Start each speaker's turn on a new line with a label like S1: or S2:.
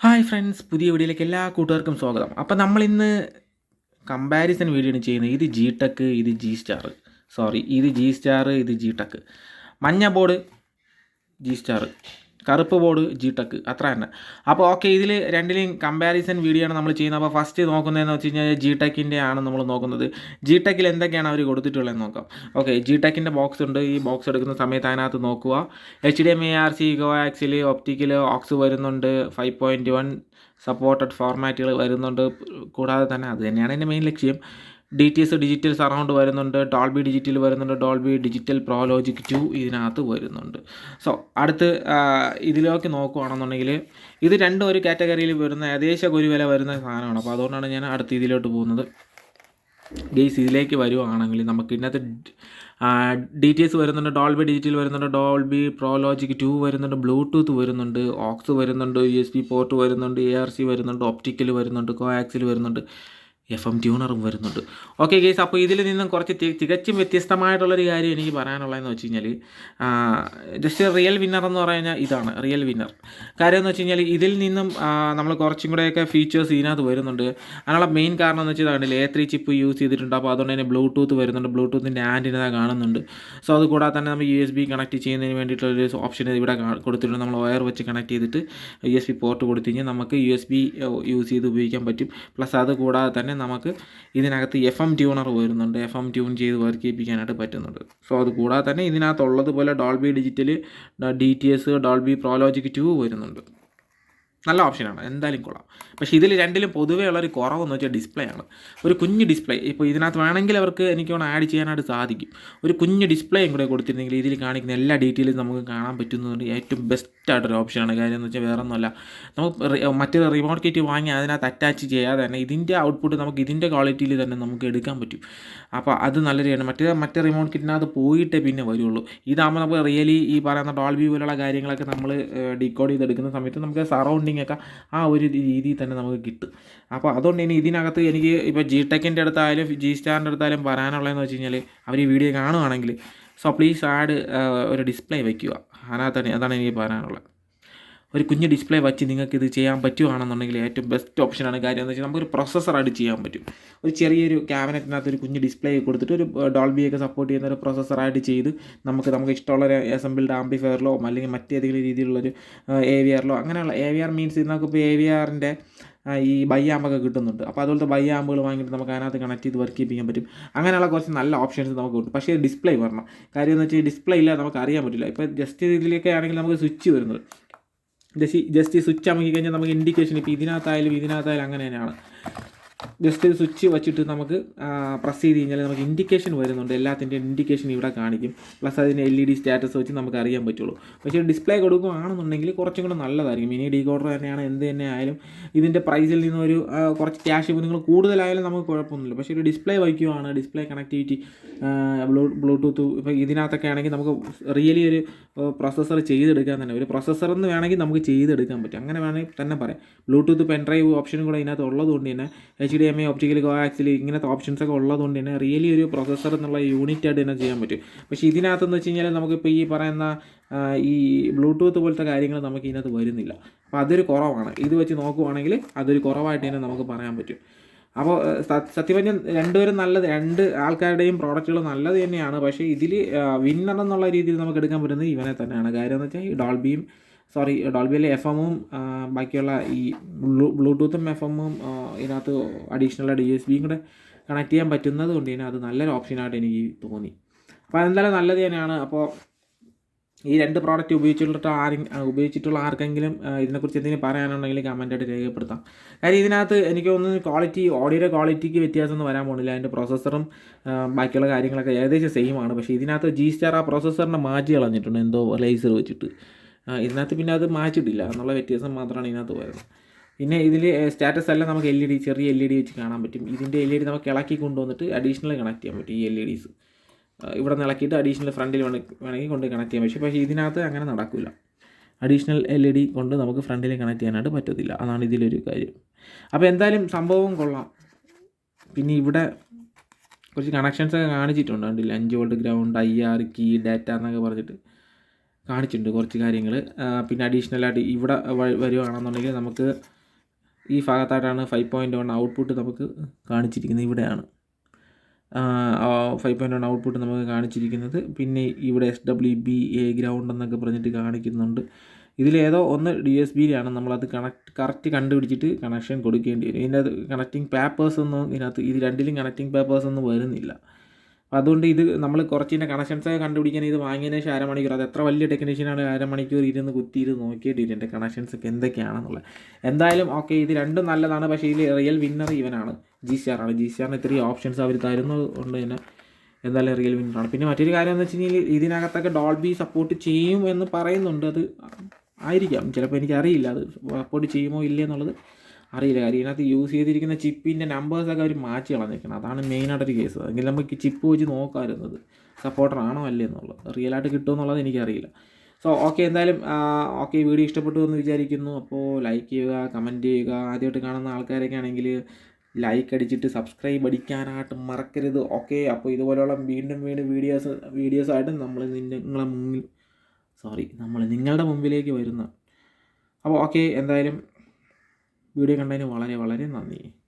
S1: Hi friends പുതിയ വീഡിയോയിലേക്ക് എല്ലാ കൂട്ടുകാർക്കും സ്വാഗതം. അപ്പോൾ നമ്മൾ ഇന്ന് കമ്പാരിസൺ വീഡിയോ ആണ് ചെയ്യുന്നത്. ഇത് ജി ടെക് ഇത് ജി സ്റ്റാർ സോറി ഇത് ജി സ്റ്റാർ ഇത് ജി ടെക് മഞ്ഞ ബോർഡ് ജി സ്റ്റാർ കറുപ്പ് ബോർഡ് ജി ടെക് അത്ര തന്നെ. അപ്പോൾ ഓക്കെ ഇതിൽ രണ്ടിലെയും കമ്പാരിസൺ വീഡിയോ ആണ് നമ്മൾ ചെയ്യുന്നത്. അപ്പോൾ ഫസ്റ്റ് നോക്കുന്നതെന്ന് വെച്ച് കഴിഞ്ഞാൽ ജി ടെക്കിന്റെ ആണ് നമ്മൾ നോക്കുന്നത്. ജി ടെക്കിൽ എന്തൊക്കെയാണ് അവർ കൊടുത്തിട്ടുള്ളത് നോക്കാം. ഓക്കെ ജി ടെക്കിന്റെ ബോക്സ് ഉണ്ട്. ഈ ബോക്സ് എടുക്കുന്ന സമയത്ത് അതിനകത്ത് നോക്കുക. H D M A R C coaxial optical aux വരുന്നുണ്ട്. ഫൈവ് പോയിന്റ് വൺ സപ്പോർട്ടഡ് ഫോർമാറ്റുകൾ വരുന്നുണ്ട്. കൂടാതെ തന്നെ അത് തന്നെയാണ് എന്റെ മെയിൻ ലക്ഷ്യം. D T S digital surround വരുന്നുണ്ട് ഡോൾബി ഡിജിറ്റൽ വരുന്നുണ്ട് Dolby digital pro logic two ഇതിനകത്ത് വരുന്നുണ്ട്. സോ അടുത്ത് ഇതിലേക്ക് നോക്കുകയാണെന്നുണ്ടെങ്കിൽ ഇത് രണ്ടും ഒരു കാറ്റഗറിയിൽ വരുന്ന ഏകദേശം ഒരു വില വരുന്ന സാധനമാണ്. അപ്പോൾ അതുകൊണ്ടാണ് ഞാൻ അടുത്ത് ഇതിലോട്ട് പോകുന്നത്. ഗെയ്സ് ഇതിലേക്ക് വരുവാണെങ്കിൽ നമുക്ക് ഇന്നത്തെ ഡി ടി എസ് വരുന്നുണ്ട് ഡോൾബി ഡിജിറ്റൽ വരുന്നുണ്ട് ഡോൾബി പ്രോലോജിക് ടു വരുന്നുണ്ട് ബ്ലൂടൂത്ത് വരുന്നുണ്ട് ഓക്സ് വരുന്നുണ്ട് യു എസ് ബി പോർട്ട് വരുന്നുണ്ട് എ ആർ സി വരുന്നുണ്ട് ഒപ്റ്റിക്കൽ വരുന്നുണ്ട് കോആക്സിൽ വരുന്നുണ്ട്. എഫ് എം ട്യൂണറും വരുന്നുണ്ട്. ഓക്കെ ഗേസ് അപ്പോൾ ഇതിൽ നിന്നും കുറച്ച് തികച്ചും വ്യത്യസ്തമായിട്ടുള്ളൊരു കാര്യം എനിക്ക് പറയാനുള്ളതെന്ന് വെച്ച് കഴിഞ്ഞാൽ ജസ്റ്റ് റിയൽ വിന്നർ എന്ന് പറഞ്ഞാൽ ഇതാണ് റിയൽ വിന്നർ കാര്യം എന്ന് വെച്ച് കഴിഞ്ഞാൽ ഇതിൽ നിന്നും നമ്മൾ കുറച്ചും കൂടെയൊക്കെ ഫീച്ചേഴ്സ് ഇതിനകത്ത് വരുന്നുണ്ട്. അതിനുള്ള മെയിൻ കാരണം എന്ന് വെച്ചാൽ ഇതാണ് എ ത്രീ ചിപ്പ് യൂസ് ചെയ്തിട്ടുണ്ട്. അപ്പോൾ അതുകൊണ്ട് തന്നെ ബ്ലൂടൂത്ത് വരുന്നുണ്ട്. ബ്ലൂടൂത്തിന്റെ ആന്റിന കാണുന്നുണ്ട്. സോ അതുകൂടാതെ തന്നെ നമ്മൾ യു എസ് ബി കണക്ട് ചെയ്യുന്നതിന് വേണ്ടിയിട്ടുള്ളൊരു ഓപ്ഷൻ ഇവിടെ കൊടുത്തിട്ടുണ്ട്. നമ്മൾ വയർ വെച്ച് കണക്ട് ചെയ്തിട്ട് യു എസ് ബി പോർട്ട് കൊടുത്തു കഴിഞ്ഞാൽ നമുക്ക് യു എസ് ബി യൂസ് ചെയ്ത് ഉപയോഗിക്കാൻ പറ്റും. പ്ലസ് അത് കൂടാതെ തന്നെ നമുക്ക് ഇതിനകത്ത് എഫ് എം ട്യൂണർ വരുന്നുണ്ട്. എഫ് എം ട്യൂൺ ചെയ്ത് വർക്ക് ചെയ്യിപ്പിക്കാനായിട്ട് പറ്റുന്നുണ്ട്. സോ അത് കൂടാതെ തന്നെ ഇതിനകത്തുള്ളതുപോലെ Dolby digital D T S Dolby pro logic two വരുന്നുണ്ട്. നല്ല ഓപ്ഷനാണ് എന്തായാലും കൊള്ളാം. പക്ഷേ ഇതിൽ രണ്ടിലും പൊതുവേ ഉള്ളൊരു കുറവെന്ന് വെച്ചാൽ ഡിസ്പ്ലേ ആണ്. ഒരു കുഞ്ഞ് ഡിസ്പ്ലേ ഇപ്പോൾ ഇതിനകത്ത് വേണമെങ്കിൽ അവർക്ക് എനിക്ക് വേണം ആഡ് ചെയ്യാനായിട്ട് സാധിക്കും. ഒരു കുഞ്ഞ് ഡിസ്പ്ലേയും കൂടെ കൊടുത്തിരുന്നെങ്കിൽ ഇതിൽ കാണിക്കുന്ന എല്ലാ ഡീറ്റെയിലും നമുക്ക് കാണാൻ പറ്റുന്നതുകൊണ്ട് ഏറ്റവും ബെസ്റ്റ് ആയിട്ടൊരു ഓപ്ഷനാണ് കാര്യം എന്ന് വെച്ചാൽ വേറൊന്നുമല്ല. നമുക്ക് മറ്റൊരു റിമോട്ട് കിറ്റ് വാങ്ങി അതിനകത്ത് അറ്റാച്ച് ചെയ്യാതെ തന്നെ ഇതിന്റെ ഔട്ട്പുട്ട് നമുക്ക് ഇതിന്റെ ക്വാളിറ്റിയിൽ തന്നെ നമുക്ക് എടുക്കാൻ പറ്റും. അപ്പോൾ അത് നല്ല രീതിയാണ് മറ്റേ മറ്റേ റിമോട്ട് കിറ്റിനകത്ത് പോയിട്ടേ പിന്നെ വരുള്ളൂ. ഇതാകുമ്പോൾ നമുക്ക് റിയലി ഈ പറയുന്ന ഡോൾബി പോലുള്ള കാര്യങ്ങളൊക്കെ നമ്മൾ ഡീകോഡ് ചെയ്തെടുക്കുന്ന സമയത്ത് നമുക്ക് സറൗണ്ടിങ് ഒക്കെ ആ ഒരു രീതിയിൽ തന്നെ നമുക്ക് കിട്ടും. അപ്പോൾ അതുകൊണ്ട് ഇനി ഇതിനകത്ത് എനിക്ക് ഇപ്പോൾ ജി ടെക്കിന്റെ അടുത്തായാലും ജി സ്റ്റാറിന്റെ അടുത്തായാലും പറയാനുള്ളതെന്ന് വെച്ച് കഴിഞ്ഞാൽ അവർ ഈ വീഡിയോ കാണുവാണെങ്കിൽ സോ പ്ലീസ് ആഡ് ഒരു ഡിസ്പ്ലേ വയ്ക്കുക അതിനകത്ത് തന്നെ അതാണ് എനിക്ക് പറയാനുള്ളത്. ഒരു കുഞ്ഞ് ഡിസ്പ്ലേ വെച്ച് നിങ്ങൾക്ക് ഇത് ചെയ്യാൻ പറ്റുകയാണെന്നുണ്ടെങ്കിൽ ഏറ്റവും ബെസ്റ്റ് ഓപ്ഷനാണ് കാര്യം എന്ന് വെച്ചാൽ നമുക്കൊരു പ്രൊസസ്സറായിട്ട് ചെയ്യാൻ പറ്റും. ഒരു ചെറിയൊരു ക്യാബിനറ്റിനകത്ത് ഒരു കുഞ്ഞ് ഡിസ്പ്ലേ കൊടുത്തിട്ട് ഒരു ഡോൾബിയൊക്കെ സപ്പോർട്ട് ചെയ്യുന്ന ഒരു പ്രൊസസ്സറായിട്ട് ചെയ്ത് നമുക്ക് നമുക്ക് ഇഷ്ടമുള്ള ഒരു അസംബിൾഡ് ആംബിഫയറിലോ അല്ലെങ്കിൽ മറ്റേതെങ്കിലും രീതിയിലുള്ളൊരു എ വി ആറിലോ അങ്ങനെയുള്ള എ വി ആർ മീൻസ് നമുക്കിപ്പോൾ എ വി ആറിന്റെ ഈ ബയ്യാമ്പൊക്കെ കിട്ടുന്നുണ്ട്. അപ്പോൾ അതുപോലത്തെ ബയ്യാമ്പുകൾ വാങ്ങിയിട്ട് നമുക്ക് അതിനകത്ത് കണക്ട് ചെയ്ത് വർക്ക് ചെയ്യാൻ പറ്റും. അങ്ങനെയുള്ള കുറച്ച് നല്ല ഓപ്ഷൻസ് നമുക്ക് കിട്ടും പക്ഷേ ഡിസ്പ്ലേ വരണം. കാര്യം എന്ന് വെച്ചാൽ ഡിസ്പ്ലേ ഇല്ല നമുക്ക് അറിയാൻ പറ്റില്ല. ഇപ്പോൾ ജസ്റ്റ് ഇതിലേക്കാണെങ്കിൽ നമുക്ക് സ്വിച്ച് വരുന്നത്. ജസ്റ്റ് ജസ്റ്റ് സ്വിച്ച് അമക്കി കഴിഞ്ഞാൽ നമുക്ക് ഇൻഡിക്കേഷൻ ഇപ്പോൾ ഇതിനകത്തായാലും ഇതിനകത്തായാലും അങ്ങനെ തന്നെയാണ്. ജസ്റ്റ് ഒരു സ്വിച്ച് വെച്ചിട്ട് നമുക്ക് പ്രസ് ചെയ്ത് കഴിഞ്ഞാൽ നമുക്ക് ഇൻഡിക്കേഷൻ വരുന്നുണ്ട്. എല്ലാത്തിന്റെയും ഇൻഡിക്കേഷൻ ഇവിടെ കാണിക്കും. പ്ലസ് അതിന് എൽ ഇ ഡി സ്റ്റാറ്റസ് വെച്ച് നമുക്ക് അറിയാൻ പറ്റുള്ളൂ. പക്ഷേ ഡിസ്പ്ലേ കൊടുക്കുകയാണെന്നുണ്ടെങ്കിൽ കുറച്ചും കൂടെ നല്ലതായിരിക്കും. മിനി ഡീകോഡർ തന്നെയാണ് എന്ത് തന്നെ ആയാലും ഇതിന്റെ പ്രൈസിൽ നിന്നൊരു കുറച്ച് ക്യാഷ് നിങ്ങൾ കൂടുതലായാലും നമുക്ക് കുഴപ്പമൊന്നുമില്ല. പക്ഷേ ഒരു ഡിസ്പ്ലേ വയ്ക്കുകയാണ് ഡിസ്പ്ലേ കണക്ടിവിറ്റി ബ്ലൂ ബ്ലൂടൂത്ത് ഇപ്പോൾ ഇതിനകത്തൊക്കെ ആണെങ്കിൽ നമുക്ക് റിയലി ഒരു പ്രൊസസ്സർ ചെയ്തെടുക്കാൻ തന്നെ. ഒരു പ്രൊസസ്സർ എന്ന് വേണമെങ്കിൽ നമുക്ക് ചെയ്തെടുക്കാൻ പറ്റും. അങ്ങനെ വേണമെങ്കിൽ തന്നെ പറയാം. ബ്ലൂടൂത്ത് പെൻ ഡ്രൈവ് ഓപ്ഷനും കൂടെ ഇതിനകത്ത് ഉള്ളതുകൊണ്ട് തന്നെ H D M I optical coaxial ഇങ്ങനത്തെ ഓപ്ഷൻസ് ഒക്കെ ഉള്ളതുകൊണ്ട് തന്നെ റിയലി ഒരു പ്രൊസസ്സർ എന്നുള്ള യൂണിറ്റ് ആയിട്ട് തന്നെ ചെയ്യാൻ പറ്റും. പക്ഷേ ഇതിനകത്തെന്ന് വെച്ച് കഴിഞ്ഞാൽ നമുക്കിപ്പോൾ ഈ പറയുന്ന ഈ ബ്ലൂടൂത്ത് പോലത്തെ കാര്യങ്ങൾ നമുക്ക് ഇതിനകത്ത് വരുന്നില്ല. അപ്പോൾ അതൊരു കുറവാണ്. ഇത് വെച്ച് നോക്കുവാണെങ്കിൽ അതൊരു കുറവായിട്ട് തന്നെ നമുക്ക് പറയാൻ പറ്റും. അപ്പോൾ സത്യം രണ്ടുപേരും നല്ലത് രണ്ട് ആൾക്കാരുടെയും പ്രോഡക്റ്റുകൾ നല്ലത് തന്നെയാണ്. പക്ഷേ ഇതിൽ വിന്നർ എന്നുള്ള രീതിയിൽ നമുക്ക് എടുക്കാൻ പറ്റുന്നത് ഇവനെ തന്നെയാണ്. കാര്യം എന്ന് വെച്ചാൽ ഈ ഡോൾബിയും സോറി ഡോൾബിയിലെ എഫ് എമ്മും ബാക്കിയുള്ള ഈ ബ്ലൂ ബ്ലൂടൂത്തും എഫ് എമ്മും ഇതിനകത്ത് അഡീഷണൽ ഡി എസ് ബിയും കൂടെ കണക്ട് ചെയ്യാൻ പറ്റുന്നത് കൊണ്ട് തന്നെ അത് നല്ലൊരു ഓപ്ഷനായിട്ട് എനിക്ക് തോന്നി. അപ്പോൾ അതെന്തായാലും നല്ലത് തന്നെയാണ്. അപ്പോൾ ഈ രണ്ട് പ്രോഡക്റ്റ് ഉപയോഗിച്ചിട്ടുള്ള ആരും ഉപയോഗിച്ചിട്ടുള്ള ആർക്കെങ്കിലും ഇതിനെക്കുറിച്ച് എന്തെങ്കിലും പറയാനുണ്ടെങ്കിൽ കമന്റായിട്ട് രേഖപ്പെടുത്താം. കാര്യം ഇതിനകത്ത് എനിക്ക് തോന്നുന്നു ക്വാളിറ്റി ഓഡിയോയുടെ ക്വാളിറ്റിക്ക് വ്യത്യാസമൊന്നും വരാൻ പോകുന്നില്ല. അതിന്റെ പ്രോസസ്സറും ബാക്കിയുള്ള കാര്യങ്ങളൊക്കെ ഏകദേശം സെയിം ആണ്. പക്ഷേ ഇതിനകത്ത് ജി സ്റ്റാർ ആ പ്രോസസ്സറിനെ മാറ്റി കളഞ്ഞിട്ടുണ്ട് എന്തോ ലേസർ വെച്ചിട്ട്. ഇതിനകത്ത് പിന്നെ അത് മാറ്റിയിട്ടില്ല. എന്നുള്ള വ്യത്യാസം മാത്രമാണ് ഇതിനകത്ത് വരുന്നത്. പിന്നെ ഇതിൽ സ്റ്റാറ്റസ് എല്ലാം നമുക്ക് എൽ ഇ ഡി ചെറിയ എൽ ഇ ഡി വെച്ച് കാണാൻ പറ്റും. ഇതിന്റെ എൽ ഇ ഡി നമുക്ക് ഇളക്കി കൊണ്ടുവന്നിട്ട് അഡീഷണൽ കണക്ട് ചെയ്യാൻ പറ്റും ഈ എൽ ഇ ഡീസ് ഇവിടെ നിന്ന് ഇളക്കിയിട്ട് അഡീഷണൽ ഫ്രണ്ടിൽ വേണമെങ്കിൽ കൊണ്ട് കണക്ട് ചെയ്യാൻ പറ്റും. പക്ഷേ ഇതിനകത്ത് അങ്ങനെ നടക്കില്ല. അഡീഷണൽ എൽ ഇ ഡി കൊണ്ട് നമുക്ക് ഫ്രണ്ടിൽ കണക്ട് ചെയ്യാനായിട്ട് പറ്റത്തില്ല. അതാണ് ഇതിലൊരു കാര്യം. അപ്പോൾ എന്തായാലും സംഭവം കൊള്ളാം. പിന്നെ ഇവിടെ കുറച്ച് കണക്ഷൻസ് ഒക്കെ കാണിച്ചിട്ടുണ്ട്. കണ്ടില്ല? അഞ്ച് volt ground I R key data എന്നൊക്കെ പറഞ്ഞിട്ട്. കാണിച്ചിട്ടുണ്ട് കുറച്ച് കാര്യങ്ങൾ പിന്നെ അഡീഷണലായിട്ട് ഇവിടെ വരുവാണെന്നുണ്ടെങ്കിൽ നമുക്ക് ഈ ഭാഗത്തായിട്ടാണ് ഫൈവ് പോയിന്റ് വൺ ഔട്ട്പുട്ട് നമുക്ക് കാണിച്ചിരിക്കുന്നത് ഇവിടെയാണ്. ഫൈവ് പോയിന്റ് വൺ ഔട്ട്പുട്ട് നമുക്ക് കാണിച്ചിരിക്കുന്നത്. പിന്നെ ഇവിടെ S W B A ground എന്നൊക്കെ പറഞ്ഞിട്ട് കാണിക്കുന്നുണ്ട്. ഇതിലേതോ ഒന്ന് ഡി എസ് ബിയിലാണ് നമ്മളത് കണക്ട് കറക്റ്റ് കണ്ടുപിടിച്ചിട്ട് കണക്ഷൻ കൊടുക്കേണ്ടി വരും. ഇതിന്റെ കണക്റ്റിംഗ് പേപ്പേഴ്സ് ഒന്നും ഇതിനകത്ത് ഇത് രണ്ടിലും കണക്റ്റിംഗ് പേപ്പേഴ്സ് ഒന്നും വരുന്നില്ല. അപ്പോൾ അതുകൊണ്ട് ഇത് നമ്മൾ കുറച്ചിന്റെ കണക്ഷൻസ് കണ്ടുപിടിക്കാൻ ഇത് വാങ്ങിയതിന് ശേഷം അരമണിക്കൂർ. അത് എത്ര വലിയ ടെക്നീഷ്യനാണ് അരമണിക്കൂർ ഇരുന്ന് കുത്തിയിരുന്ന് നോക്കിയിട്ട് ഇതിന്റെ കണക്ഷൻസ് ഒക്കെ എന്തൊക്കെയാണെന്നുള്ളത്. എന്തായാലും ഓക്കെ ഇത് രണ്ടും നല്ലതാണ്. പക്ഷേ ഇതിൽ റിയൽ വിന്നർ ഇവനാണ്. ജി ആണ്. ജി സ്റ്റാറിന് ഇത്രയും ഓപ്ഷൻസ് അവർ തരുന്നത് കൊണ്ട് തന്നെ എന്തായാലും റിയൽ വിന്നറാണ് പിന്നെ മറ്റൊരു കാര്യം എന്ന് വെച്ച് കഴിഞ്ഞാൽ ഇതിനകത്തൊക്കെ ഡോൾബി സപ്പോർട്ട് ചെയ്യും എന്ന് പറയുന്നുണ്ട്. അത് ആയിരിക്കാം. ചിലപ്പോൾ എനിക്കറിയില്ല. അത് സപ്പോർട്ട് ചെയ്യുമോ ഇല്ലേ എന്നുള്ളത്. അറിയില്ല. കാര്യം ഇതിനകത്ത് യൂസ് ചെയ്തിരിക്കുന്ന ചിപ്പിന്റെ നമ്പേഴ്സൊക്കെ അവർ മാറ്റി കളഞ്ഞേക്കണം അതാണ് മെയിനായിട്ടൊരു കേസ് അതെങ്കിൽ നമുക്ക് ചിപ്പ് വെച്ച് നോക്കാമായിരുന്നത്. സപ്പോർട്ടർ ആണോ അല്ലേ എന്നുള്ളത്. റിയലായിട്ട് കിട്ടുമോ എന്നുള്ളത് എനിക്കറിയില്ല. സോ ഓക്കെ എന്തായാലും ഓക്കെ വീഡിയോ ഇഷ്ടപ്പെട്ടു എന്ന് വിചാരിക്കുന്നു. അപ്പോൾ ലൈക്ക് ചെയ്യുക കമന്റ് ചെയ്യുക. ആദ്യമായിട്ട് കാണുന്ന ആൾക്കാരൊക്കെ ആണെങ്കിൽ ലൈക്ക് അടിച്ചിട്ട് സബ്സ്ക്രൈബ് അടിക്കാനായിട്ട് മറക്കരുത്. ഓക്കെ അപ്പോൾ ഇതുപോലെയുള്ള വീണ്ടും വീണ്ടും വീഡിയോസ് വീഡിയോസായിട്ട് നമ്മൾ നിങ്ങളെ മുന്നിൽ സോറി നമ്മൾ നിങ്ങളുടെ മുമ്പിലേക്ക് വരുന്ന. അപ്പോൾ ഓക്കെ എന്തായാലും വീഡിയോ കണ്ടതിന് വളരെ വളരെ നന്ദി.